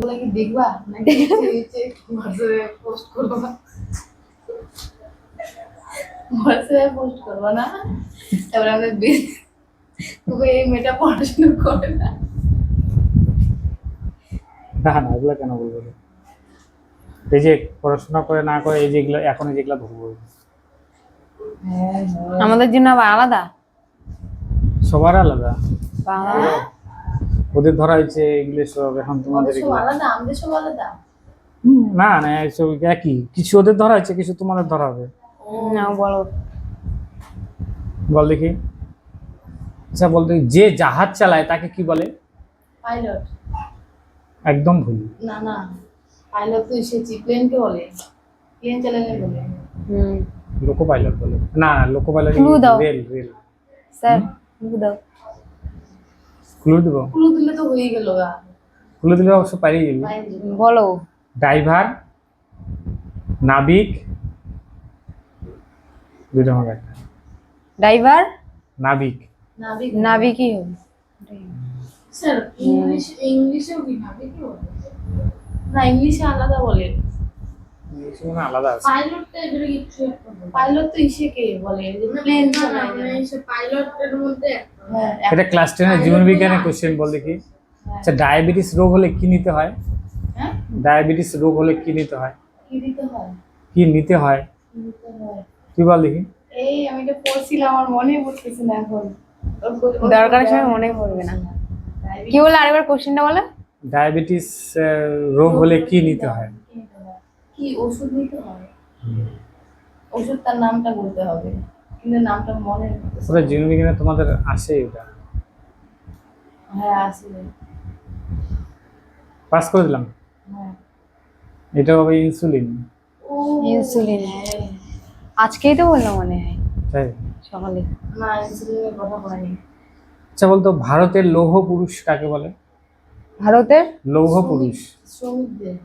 বলে কি দেখবা? নাকি হোয়াটসঅ্যাপে পোস্ট করব? হোয়াটসঅ্যাপে পোস্ট করব না? তারপরে আমাদের এই মেয়েটা পড়াশোনা করে না। না না এগুলো কেন বলব রে? এই যে পড়াশোনা করে না করে এই যেগুলো এখন যেগুলো ধরবো। হ্যাঁ আমাদের জন্য আবার আলাদা? সবার আলাদা? ওদের ধরা হয়েছে ইংলিশ সব এখন তোমাদের এগুলো। না না এসব একই। কিছু ওদের ধরা হয়েছে কিছু তোমাদের ধরা হবে। না বলো। বল দেখি। আচ্ছা বলতে যে জাহাজ চালায় তাকে কি বলে? পাইলট। একদম ভুল। না না পাইলট তো এসেছি প্লেনকে বলে প্লেন চালালে বলে। হুম। লোকো পাইলট বলে। না loco pilot rail rail sir দাও। ক্লু দেবো? ক্লু দিলে তো হয়ে গেল গা। ক্লু দিলে অবশ্য পাইল যাবে। বলো। ড্রাইভার নাবিক দুটো হবে একটা। ড্রাইভার? নাবিক। নাবিক। নাবি কি হবে। স্যার ইংলিশ ইংলিশেও কি নাবিক বলে না ইংলিশে আলাদা বলে। আলাদা আছে। পাইলট টাইপের কিছু পাইলট তো ইসেকে বলে? পাইলটের মধ্যে হ্যাঁ এটা ক্লাস টেনের জীবন বিজ্ঞানের কোশ্চেন বল দেখি আচ্ছা ডায়াবেটিস রোগ হলে কি নিতে হয়? হ্যাঁ? ডায়াবেটিস রোগ হলে কি নিতে হয়? কি হয়? নিতে হয়? কি তুই বল দেখি। এই আমি এটা পড়ছিলাম আমার মনে পড়তেছে না এখন। দরকারের সময় মনে পড়বে না। কি বলে আরেকবার কোশ্চেনটা বলে? ডায়াবেটিস রোগ হলে কি নিতে হয়? কি ওষুধ নিতে হয় ওষুধ তার নামটা বলতে হবে কিন্তু নামটা মনে ওটা জীবন বিজ্ঞানে তোমাদের আসে এটা? হ্যাঁ আসলে পাস করে দিলাম? হ্যাঁ। এটা হবে ইনসুলিন ইনসুলিন হ্যাঁ। আজকেই তো বললাম মনে হয়। তাই? সকালে। না ইনসুলিনের কথা বলেনি আচ্ছা বলতো ভারতের লৌহ পুরুষ কাকে বলে? ভারতের? লৌহ পুরুষ। শ্রমিকদের।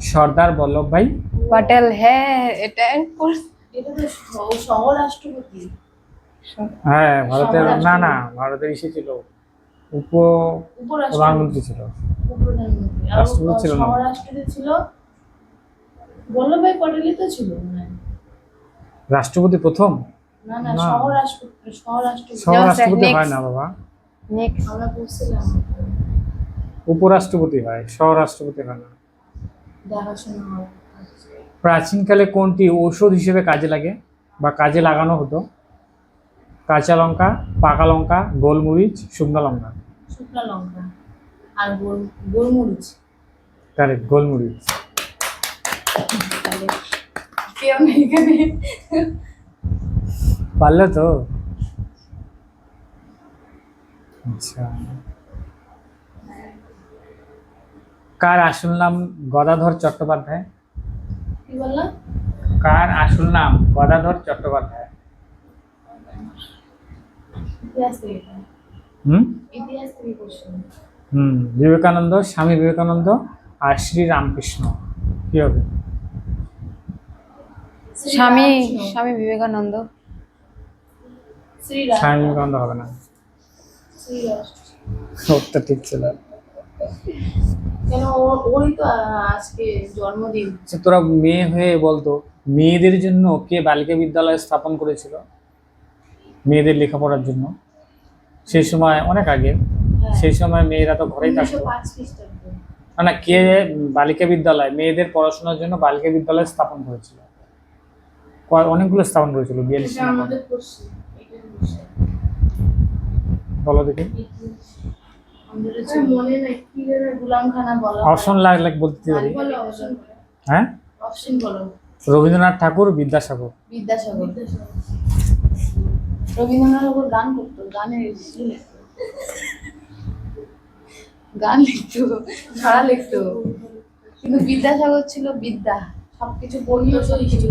সর্দার বল্লভভাই পটেল হ্যাঁ এটা সহ-রাষ্ট্রপতি হ্যাঁ ভারতের না না ভারতের ইসে ছিল। উপ প্রধানমন্ত্রী ছিল। রাষ্ট্রপতি ছিল না। সহ-রাষ্ট্রপতি ছিল। বল্লভভাই পটেলই তো ছিল রাষ্ট্রপতি প্রথম? না। সহ-রাষ্ট্রপতি সহ-রাষ্ট্রপতি. হয় না বাবা। নেক্সট আমরা উপরাষ্ট্রপতি হয় সহ রাষ্ট্রপতি হয় না। দেখাশোনা হয় প্রাচীনকালে কোনটি ঔষধ হিসেবে কাজে লাগে বা কাজে লাগানো হতো? কাঁচা লঙ্কা পাকা লঙ্কা গোলমরিচ শুকনো লঙ্কা? শুকনো লঙ্কা আর গোল গোলমরিচ। কারেক্ট গোলমরিচ। পারলে তো? আচ্ছা। কার আসল নাম গদাধর চট্টোপাধ্যায়? কি বললাম? কার আসল নাম গদাধর চট্টোপাধ্যায়? হুম? হুম বিবেকানন্দ স্বামী বিবেকানন্দ আর শ্রী রামকৃষ্ণ। কি হবে? স্বামী স্বামী বিবেকানন্দ। স্বামী বিবেকানন্দ হবে না। ওরটা ঠিক ছিল। কেন? ওরই তো আজকে জন্মদিন। আচ্ছা, তোরা মেয়ে হয়ে বলতো মেয়েদের জন্য কে বালিকা বিদ্যালয় স্থাপন করেছিল? মেয়েদের লেখাপড়ার জন্য। সেই সময় অনেক আগে। হ্যাঁ। সেই সময় মেয়েরা তো ঘরেই থাকতো। না না কে বালিকা বিদ্যালয় মেয়েদের পড়াশোনার জন্য বালিকা বিদ্যালয় স্থাপন করেছিল। অনেকগুলো স্থাপন করেছিল বিয়াল্লিশ বলো দেখি। অপশন লাগলে বলতে পারি? হ্যাঁ? রবীন্দ্রনাথ ঠাকুর বিদ্যাসাগর। বিদ্যাসাগর। রবীন্দ্রনাথ ঠাকুর গান করতো গানের লিখতো। গান লিখতো ছড়া লিখতো। কিন্তু বিদ্যাসাগর ছিল বিদ্যা। সবকিছু পড়তো কিছু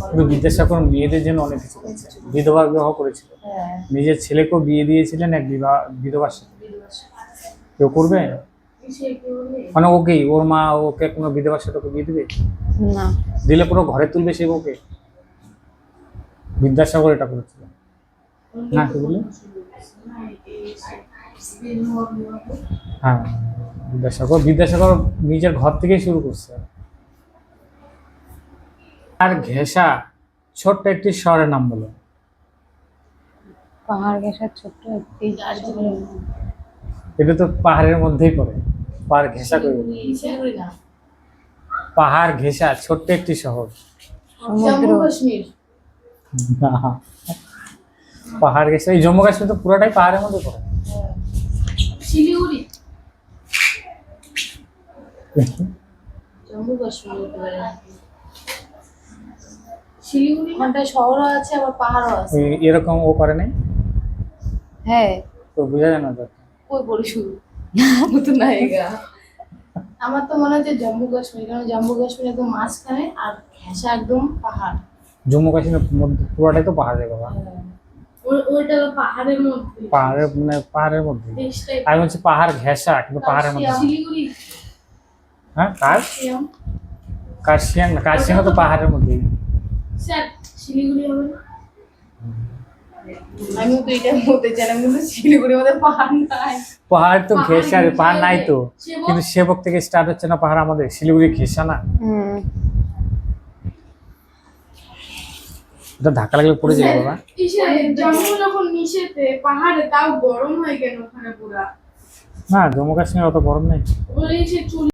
কিন্তু বিদ্যাসাগর মেয়েদের জন্য অনেক কিছু করেছে। বিধবা বিবাহ করেছিল। হ্যাঁ। নিজের ছেলেকেও বিয়ে দিয়েছিলেন এক বিবাহ বিধবার সাথে। কেউ করবে? কি মানে ওকেই ওর মা ওকে কোনো বিধবার সাথে ওকে বিয়ে দিবে? না। দিলে পুরো ঘরে তুলবে সে ওকে বিদ্যাসাগর এটা করেছিল। না কি বলে হ্যাঁ বিদ্যাসাগর বিদ্যাসাগর নিজের ঘর থেকেই শুরু করছে। আর ঘেঁষা ছোট্ট একটি শহরের নাম বলো। পাহাড় ঘেঁষার ছোট্ট একটি এটা তো পাহাড়ের মধ্যেই পড়ে। পাহাড় ঘেঁষা করে পাহাড় ঘেঁষা ছোট্ট একটি শহর। না। পাহাড় ঘেঁষা এই জম্মু কাশ্মীর তো পুরোটাই পাহাড়ের মধ্যে পড়ে। শিলিগুড়ি। জম্মু কাশ্মীর শিলিগুড়ি ওখানটায় শহরও আছে আবার পাহাড়ও আছে। এরকম ও করে নাই? হ্যাঁ। তো বোঝা যায় না ওই পরিশু মতো নায়িকা। আমার তো মনে হচ্ছে জম্মু কাশ্মীর কারণ জম্মু কাশ্মীর একদম মাঝখানে আর ঘেঁষা একদম পাহাড়। জম্মু কাশ্মীরের মধ্যে পুরোটাই তো পাহাড়ের বাবা ওইটা পাহাড়ের মধ্যে। পাহাড়ের মানে পাহাড়ের মধ্যে। আমি বলছি পাহাড় ঘেঁষা কিন্তু পাহাড়ের মধ্যে। হ্যাঁ কার? কার্শিয়াং কার্শিয়াং তো পাহাড়ের মধ্যেই শিলিগুড়ি হবে না? আমিও তো এটা বলতে চাইলাম কিন্তু শিলিগুড়ির মধ্যে পাহাড় নাই। পাহাড় তো ঘেঁষা রে, পাহাড় নাই তো? কিন্তু সেবক থেকে স্টার্ট হচ্ছে না পাহাড় আমাদের শিলিগুড়ি ঘেঁষা না। হুম। এটা ধাক্কা লাগলে পড়ে যাবে বাবা। জঙ্গল যখন নিচেতে পাহাড়ে তাও গরম হয় কেন ওখানে পুরা। না জম্মু কাশ্মীর অত গরম নেই।